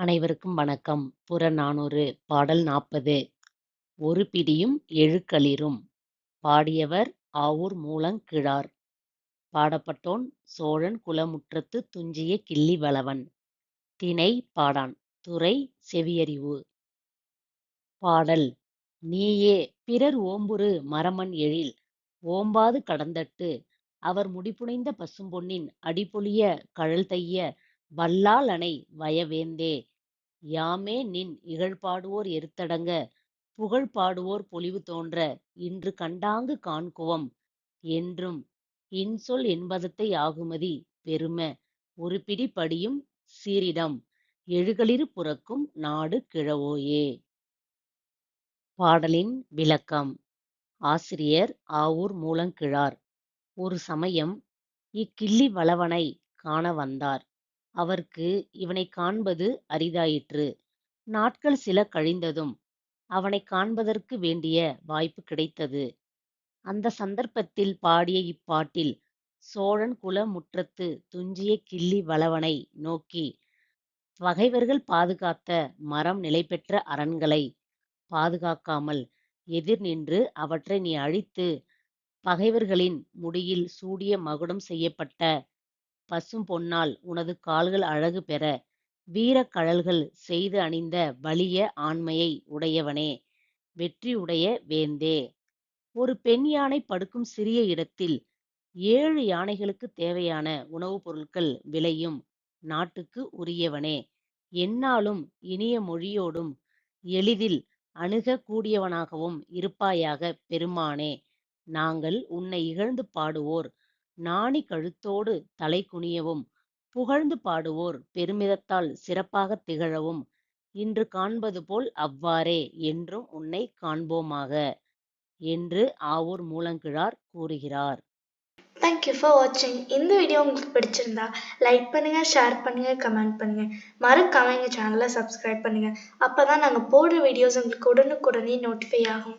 அனைவருக்கும் வணக்கம். புறநானூறு பாடல் நாற்பது. ஒரு பிடியும் எழுக்களிரும் பாடியவர் ஆவூர் மூலங்கிழார். பாடப்பட்டோன் சோழன் குலமுற்றத்துத் துஞ்சிய கிள்ளி வளவன். திணை: பாடான் துறை: செவியறிவு. பாடல் நீயே பிறர் ஓம்புரு மரமன் எழில் ஓம்பாது கடந்தட்டு அவர் முடிபுனைந்த பசும்பொன்னின் அடிபொழிய கழல் தைய வல்லால் வல்லாளனை வயவேந்தே. யாமே நின் இகழ்பாடுவோர் எருத்தடங்க புகழ்பாடுவோர் பொலிவு தோன்ற இன்று கண்டாங்கு காண்குவம் என்றும் இன்சொல் என்பதத்தை ஆகுமதி பெரும ஒருபிடி படியும் சீறிடம் எழுகளிறு புறக்கும் நாடு கிழவோயே. பாடலின் விளக்கம் ஆசிரியர் ஆவூர் மூலங்கிழார். ஒரு சமயம் இக்கிள்ளி வளவனைக் காண வந்தார். அவர்க்கு இவனைக் காண்பது அரிதாயிற்று. நாட்கள் சில கழிந்ததும் அவனைக் காண்பதற்கு வேண்டிய வாய்ப்பு கிடைத்தது. அந்த சந்தர்ப்பத்தில் பாடிய இப்பாட்டில் சோழன் குல முற்றத்துத் துஞ்சிய கிள்ளி வளவனை நோக்கி பகைவர்கள் பாதுகாத்த மரம் நிலைபெற்ற அரண்களைப் பாதுகாக்காமல் எதிர் நின்று அவற்றை நீ அழித்துப் பகைவர்களின் முடியில் சூடிய மகுடம் செய்யப்பட்ட பசும் பொன்னால் உனது கால்கள் அழகு பெற. வீரக்கழல்கள் செய்து அணிந்த வலிய ஆண்மையை உடையவனே. வெற்றியுடைய வேந்தே. ஒரு பெண் யானை படுக்கும் சிறிய இடத்தில் ஏழு யானைகளுக்கு தேவையான உணவுப் பொருட்கள் விளையும் நாட்டுக்கு உரியவனே. என்னாலும் இனிய மொழியோடும் எளிதில் அணுகக் கூடியவனாகவும் இருப்பாயாக பெருமானே. நாங்கள் உன்னை இகழ்ந்து பாடுவோர். நாணி கழுத்தோடு தலை குனியவும் புகழ்ந்து பாடுவோர் பெருமிதத்தால் சிறப்பாகத் திகழவும் இன்று காண்பது போல் அவ்வாறே என்றும் உன்னைக் காண்போமாக என்று ஆவூர் மூலங்கிழார் கூறுகிறார். தேங்க் யூ ஃபார் வாட்சிங் இந்த வீடியோ உங்களுக்கு பிடிச்சிருந்தா லைக் பண்ணுங்க ஷேர் பண்ணுங்க கமெண்ட் பண்ணுங்க. மறக்காம எங்கள் சேனலை சப்ஸ்கிரைப் பண்ணுங்க. அப்பதான் நாங்க போடுற வீடியோஸ் உங்களுக்கு உடனுக்குடனே நோட்டிஃபை ஆகும்.